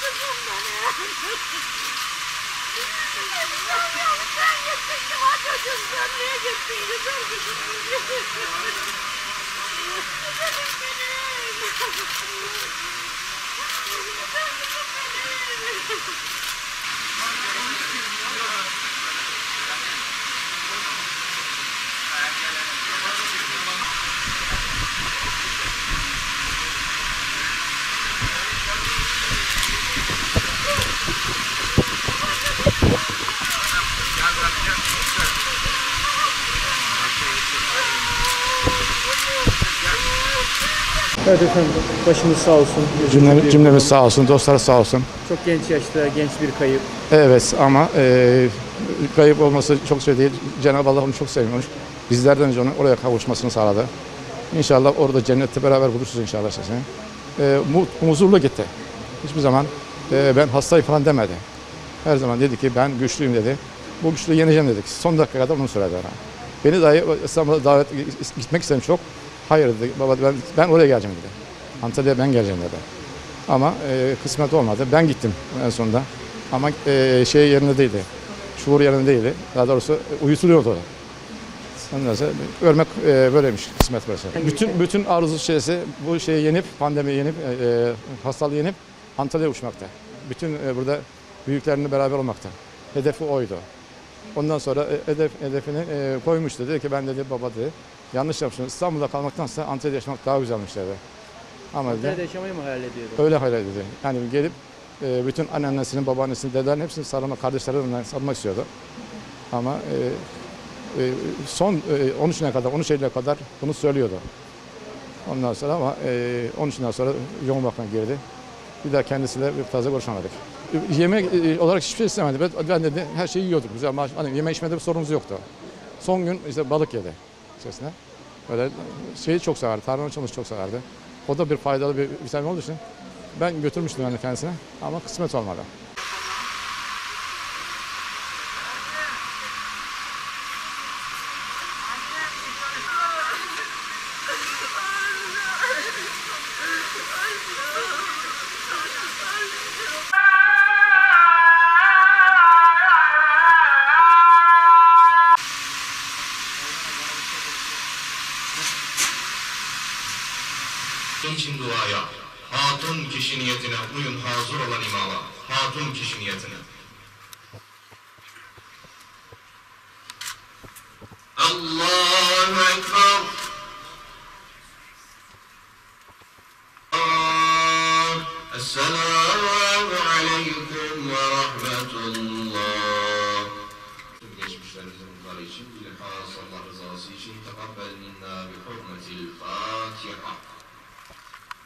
kızım benim. Sen gittin kime çocuğum sen niye gittin güzel kızım. Güzelim benim. Güzel kızım benim. Evet efendim, başınız sağ olsun. Cümlemiz, cümlemiz sağ olsun, dostlar sağ olsun. Çok genç yaşta genç bir kayıp. Evet ama e, kayıp olması çok şey değil. Cenab-ı Allah onu çok sevmiş. Bizlerden önce onu oraya kavuşmasını sağladı. İnşallah orada cennette beraber buluşuruz inşallah sesini. E, mu- huzurlu gitti. Hiçbir zaman e, ben hastayım falan demedi. Her zaman dedi ki ben güçlüyüm dedi. Bu güçlüğü yeneceğim dedik. Son dakika kadar bunu söyledi bana. Beni dahi İstanbul'a davet gitmek istedim çok. Hayır dedi. Baba ben, ben oraya geleceğim dedi. Antalya'ya ben geleceğim dedi. Ama e, kısmet olmadı. Ben gittim en sonunda. Ama e, şey yerinde değildi. Şuur yerinde değildi. Daha doğrusu e, uyutuluyordu o. Ondan sonra ölmek e, böyleymiş kısmet böylesi. Bütün bütün arzu şeysi bu şeyi yenip pandemiyi yenip e, e, hastalığı yenip Antalya'ya uçmakta. Bütün e, burada büyüklerini beraber olmakta. Hedefi oydu. Ondan sonra e, hedef, hedefini e, koymuştu. Dedi ki ben dedi baba dedi yanlış yapmışsın. İstanbul'da kalmaktansa Antalya'da yaşamak daha güzelmiş dedi. Ama dedi, Nerede yaşamayı mı hayal ediyordu? Öyle hayal ediyordu. Yani gelip e, bütün anneannesini, babaannesini, dedelerini hepsini sarılmak, kardeşlerinden sarılmak istiyordu. Ama e, e, son e, 13'üne kadar, 13 Eylül'e kadar bunu söylüyordu. Ondan sonra ama e, 13'ünden sonra yoğun bakıma girdi. Bir daha kendisiyle bir fazla görüşemedik. E, Yemek e, olarak hiçbir şey istemedi. Ben, ben dedi her şeyi yiyorduk. Güzel, maaş- hani yeme içmede bir sorunumuz yoktu. Son gün işte balık yedi içerisine. Böyle şeyi çok severdi, tarhana çorbası çok severdi. O da bir faydalı bir vitamin olduğu için ben götürmüştüm yani kendisine ama kısmet olmadı. İçin duaya. Hatun kişi niyetine uyun hazır olan imama. Hatun kişi niyetine. Allahu Ekber. Esselamu Aleyküm ve Rahmetullah. Tüm geçmişlerimizin ruhları için, bilhassa Allah rızası için tekabbel minna bi hurmetil Fatiha.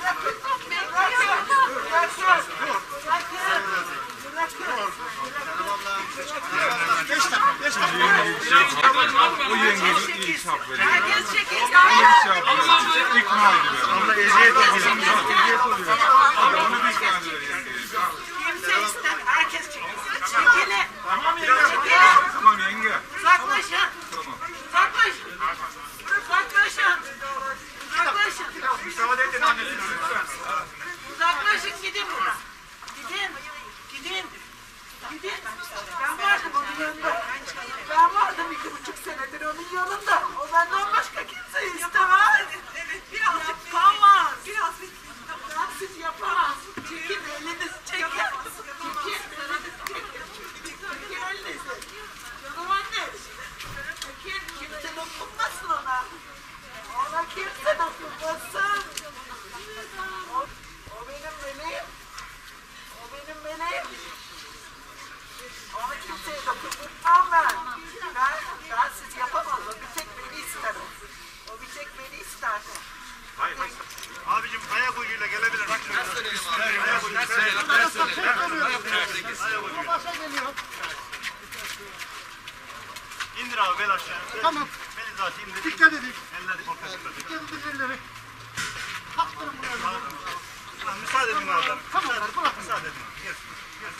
Tamam bırakın. Bırakın. Bırakın. Bırakın. O yengenin ilk şapkayı. Herkes çekil. İkna ediyor. Abla eziyet ediyor. Eziyet oluyor. Onu biz kandırıyor yengeyi. Kimse istemez. Herkes çekil. Çekilin. Uzaklaşın gidin buradan. Gidin. Gidin. Gidin. Ben vardım onun yanında. Ben vardım iki buçuk senedir onun yanında. O benden başka kimse istemez. kimseye dokunmam ben. Ben, ben siz yapamam. O bir tek beni ister o. O bir tek beni ister. Hayır, hayır. Abicim ayak ucuyla gelebilir. Bak şöyle. Nasıl söyleyeyim abi? Ayak ucuyla. Nasıl söyleyeyim? Nasıl söyleyeyim? Ayak ucuyla. Başa geliyor. İndir abi bel aşağı. Tamam. Beni zaten indir. Dikkat edin. Elleri korkasın. Dikkat edin elleri. Kaptırın buraya. Müsaade edin abi. Tamam. Müsaade edin. Yes. Yes.